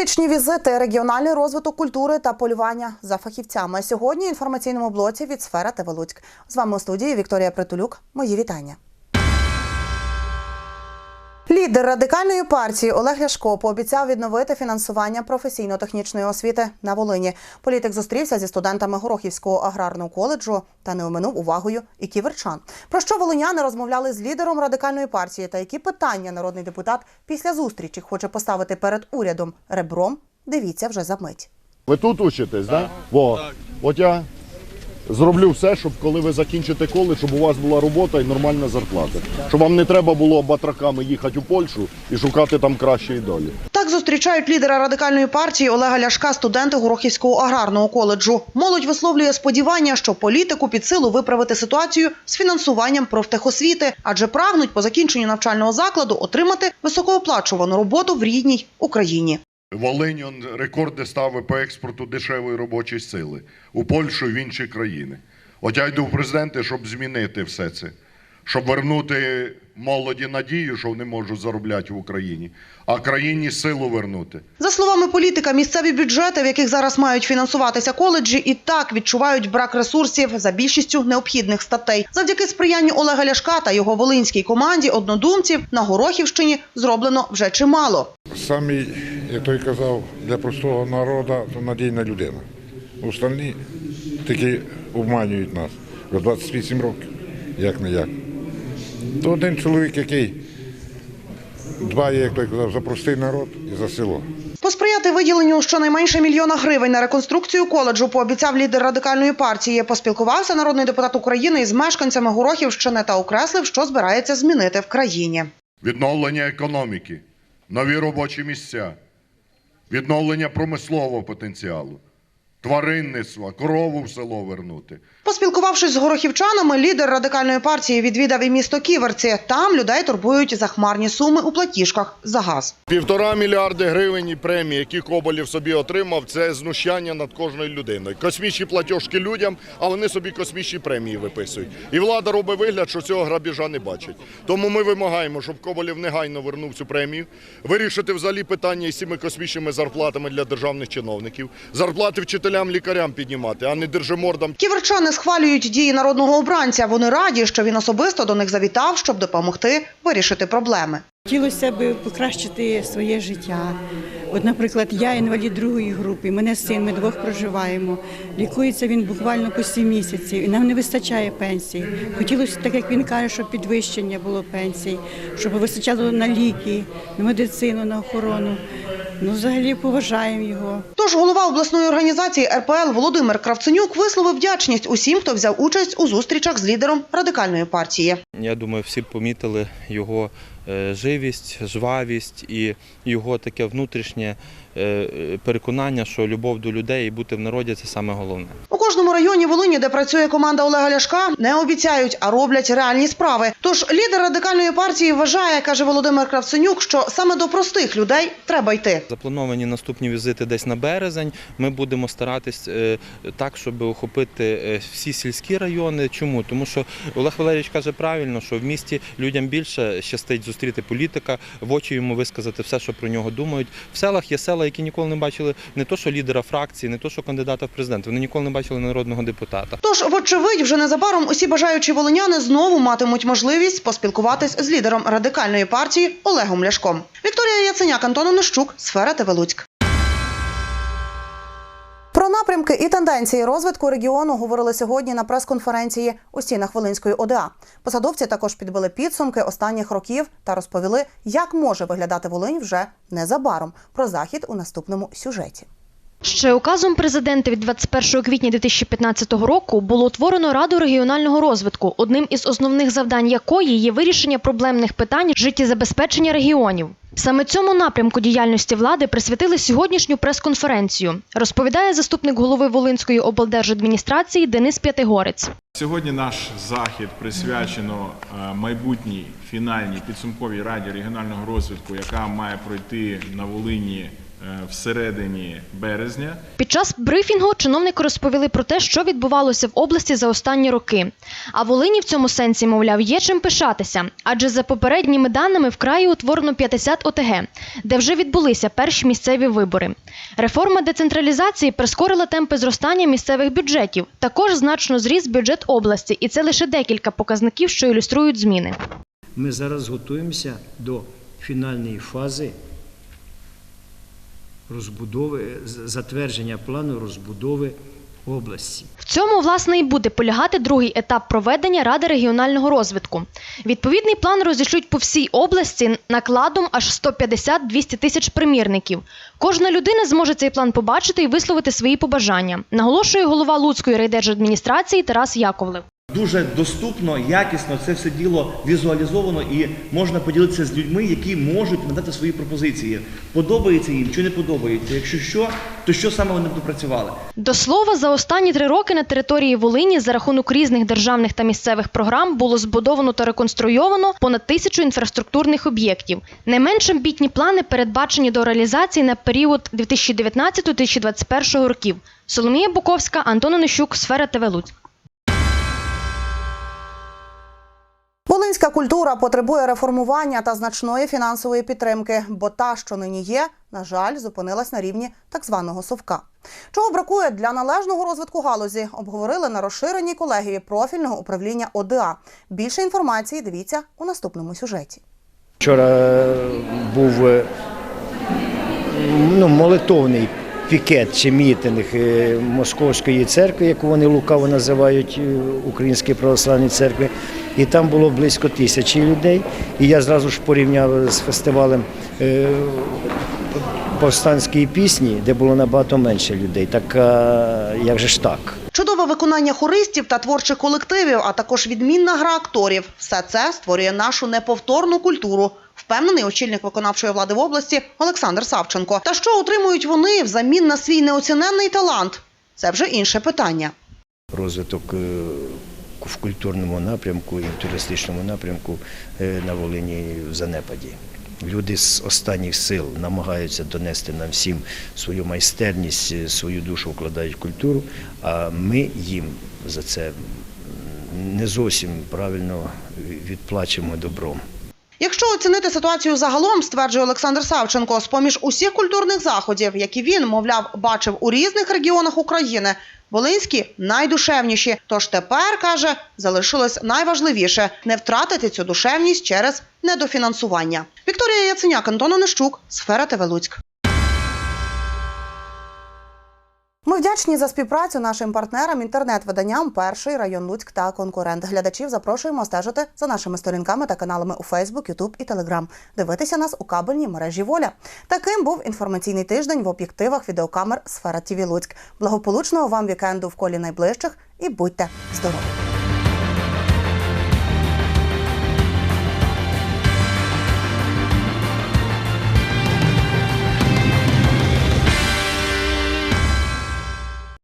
Політичні візити, регіональний розвиток культури та полювання за фахівцями. Сьогодні в інформаційному блоці від сфера Луцьк. З вами у студії Вікторія Притулюк. Мої вітання. Лідер радикальної партії Олег Ляшко пообіцяв відновити фінансування професійно-технічної освіти на Волині. Політик зустрівся зі студентами Горохівського аграрного коледжу та не оминув увагою і ківерчан. Про що волиняни розмовляли з лідером радикальної партії та які питання народний депутат після зустрічі хоче поставити перед урядом ребром. Дивіться вже за мить. Ви тут учитесь, так? Да? Во. От я зроблю все, щоб коли ви закінчите коледж, щоб у вас була робота і нормальна зарплата. Щоб вам не треба було батраками їхати у Польщу і шукати там кращої долі. Так зустрічають лідера радикальної партії Олега Ляшка студенти Горохівського аграрного коледжу. Молодь висловлює сподівання, що політику під силу виправити ситуацію з фінансуванням профтехосвіти, адже прагнуть по закінченню навчального закладу отримати високооплачувану роботу в рідній Україні. Волинь он рекорди ставить по експорту дешевої робочої сили у Польщу і в інші країни. От я йду в президенти, щоб змінити все це, щоб вернути молоді надію, що вони можуть заробляти в Україні, а країні силу вернути. За словами політика, місцеві бюджети, в яких зараз мають фінансуватися коледжі, і так відчувають брак ресурсів за більшістю необхідних статей. Завдяки сприянню Олега Ляшка та його волинській команді однодумців на Горохівщині зроблено вже чимало. Самі, як той казав, для простого народу то надійна людина. Остальні тільки обманюють нас. Вже 28 років, як не як. То один чоловік, який дбає, як той казав, за простий народ і за село. Посприяти виділенню щонайменше мільйона гривень на реконструкцію коледжу пообіцяв лідер радикальної партії. Поспілкувався народний депутат України із мешканцями Горохівщини та окреслив, що збирається змінити в країні. Відновлення економіки, нові робочі місця, відновлення промислового потенціалу, тваринництва, корову в село вернути. Поспілкувавшись з горохівчанами, лідер радикальної партії відвідав і місто Ківерці. Там людей турбують захмарні суми у платіжках за газ. Півтора мільярди гривень і премії, які Коболєв собі отримав, це знущання над кожною людиною. Космічні платіжки людям, а вони собі космічні премії виписують. І влада робить вигляд, що цього грабіжа не бачить. Тому ми вимагаємо, щоб Коболєв негайно вернув цю премію, вирішити взагалі питання із цими космічними зарплатами для державних чиновників, зарплати вчителям, лікарям піднімати, а не держимордам. Ківерчани схвалюють дії народного обранця. Вони раді, що він особисто до них завітав, щоб допомогти вирішити проблеми. Хотілося б покращити своє життя. От, наприклад, я інвалід другої групи, мене син, ми двох проживаємо. Лікується він буквально по сім місяців, і нам не вистачає пенсії. Хотілося, так як він каже, щоб підвищення було пенсій, щоб вистачало на ліки, на медицину, на охорону. Ну, взагалі поважаємо його. Тож голова обласної організації РПЛ Володимир Кравценюк висловив вдячність усім, хто взяв участь у зустрічах з лідером радикальної партії. Я думаю, всі помітили його живість, жвавість і його таке внутрішнє е, е, переконання, що любов до людей і бути в народі це саме головне. Кожному районі Волині, де працює команда Олега Ляшка, не обіцяють, а роблять реальні справи. Тож лідер радикальної партії вважає, каже Володимир Кравценюк, що саме до простих людей треба йти. Заплановані наступні візити десь на березень. Ми будемо старатись е, так, щоб охопити е, всі сільські райони. Чому? Тому що Олег Валерійович каже правильно, що в місті людям більше щастить зустріти політика, в очі йому висказати все, що про нього думають. В селах є села, які ніколи не бачили не то, що лідера фракції, не то, що кандидата в президенти. Вони ніколи не бачили народного депутата. Тож, вочевидь, вже незабаром усі бажаючі волиняни знову матимуть можливість поспілкуватись з лідером радикальної партії Олегом Ляшком. Вікторія Яценяк, Антон Онищук, сфера ТВ Луцьк. Про напрямки і тенденції розвитку регіону говорили сьогодні на прес-конференції у стінах Волинської ОДА. Посадовці також підбили підсумки останніх років та розповіли, як може виглядати Волинь вже незабаром. Про захід у наступному сюжеті. Ще указом президента від 21 квітня 2015 року було утворено Раду регіонального розвитку, одним із основних завдань якої є вирішення проблемних питань життєзабезпечення регіонів. Саме цьому напрямку діяльності влади присвятили сьогоднішню прес-конференцію, розповідає заступник голови Волинської облдержадміністрації Денис П'ятигорець. Сьогодні наш захід присвячено е, майбутній фінальній підсумковій раді регіонального розвитку, яка має пройти на Волині всередині березня. Під час брифінгу чиновники розповіли про те, що відбувалося в області за останні роки. А Волині в цьому сенсі, мовляв, є чим пишатися. Адже за попередніми даними в краї утворено 50 ОТГ, де вже відбулися перші місцеві вибори. Реформа децентралізації прискорила темпи зростання місцевих бюджетів. Також значно зріс бюджет області, і це лише декілька показників, що ілюструють зміни. Ми зараз готуємося до фінальної фази розбудови, затвердження плану розбудови області. В цьому, власне, і буде полягати другий етап проведення Ради регіонального розвитку. Відповідний план розішлють по всій області накладом аж 150-200 тисяч примірників. Кожна людина зможе цей план побачити і висловити свої побажання, наголошує голова Луцької райдержадміністрації Тарас Яковлев. Дуже доступно, якісно це все діло візуалізовано і можна поділитися з людьми, які можуть надати свої пропозиції. Подобається їм чи не подобається. Якщо що, то що саме вони допрацювали? До слова, за останні три роки на території Волині за рахунок різних державних та місцевих програм було збудовано та реконструйовано понад тисячу інфраструктурних об'єктів. Не менш амбітні плани передбачені до реалізації на період 2019-2021 років. Соломія Буковська, Антон Онищук, Сфера ТВ Луцьк. Волинська культура потребує реформування та значної фінансової підтримки, бо та, що нині є, на жаль, зупинилась на рівні так званого совка. Чого бракує для належного розвитку галузі, обговорили на розширеній колегії профільного управління ОДА. Більше інформації дивіться у наступному сюжеті. Вчора був е, ну, молитовний пікет чи мітинг е, Московської церкви, яку вони лукаво називають е, Української православної церкви. І там було близько тисячі людей. І я зразу ж порівняв з фестивалем е, повстанської пісні, де було набагато менше людей. Так як же ж так? Чудове виконання хористів та творчих колективів, а також відмінна гра акторів. Все це створює нашу неповторну культуру. Впевнений очільник виконавчої влади в області Олександр Савченко. Та що отримують вони взамін на свій неоціненний талант? Це вже інше питання. розвиток е, в культурному напрямку і в туристичному напрямку е, на Волині в занепаді. Люди з останніх сил намагаються донести нам всім свою майстерність, е, свою душу вкладають в культуру, а ми їм за це не зовсім правильно відплачемо добром. Якщо оцінити ситуацію загалом, стверджує Олександр Савченко, з поміж усіх культурних заходів, які він, мовляв, бачив у різних регіонах України, Волинські найдушевніші. Тож тепер каже, залишилось найважливіше не втратити цю душевність через недофінансування. Вікторія Яценяк, Антон Онищук, Сфера ТВ Луцьк. Ми вдячні за співпрацю нашим партнерам, інтернет-виданням Перший район Луцьк та конкурент. Глядачів запрошуємо стежити за нашими сторінками та каналами у Фейсбук, Ютуб і Телеграм. Дивитися нас у кабельній мережі Воля. Таким був інформаційний тиждень в об'єктивах відеокамер Сфера ТІВІ Луцьк. Благополучного вам вікенду в колі найближчих і будьте здорові!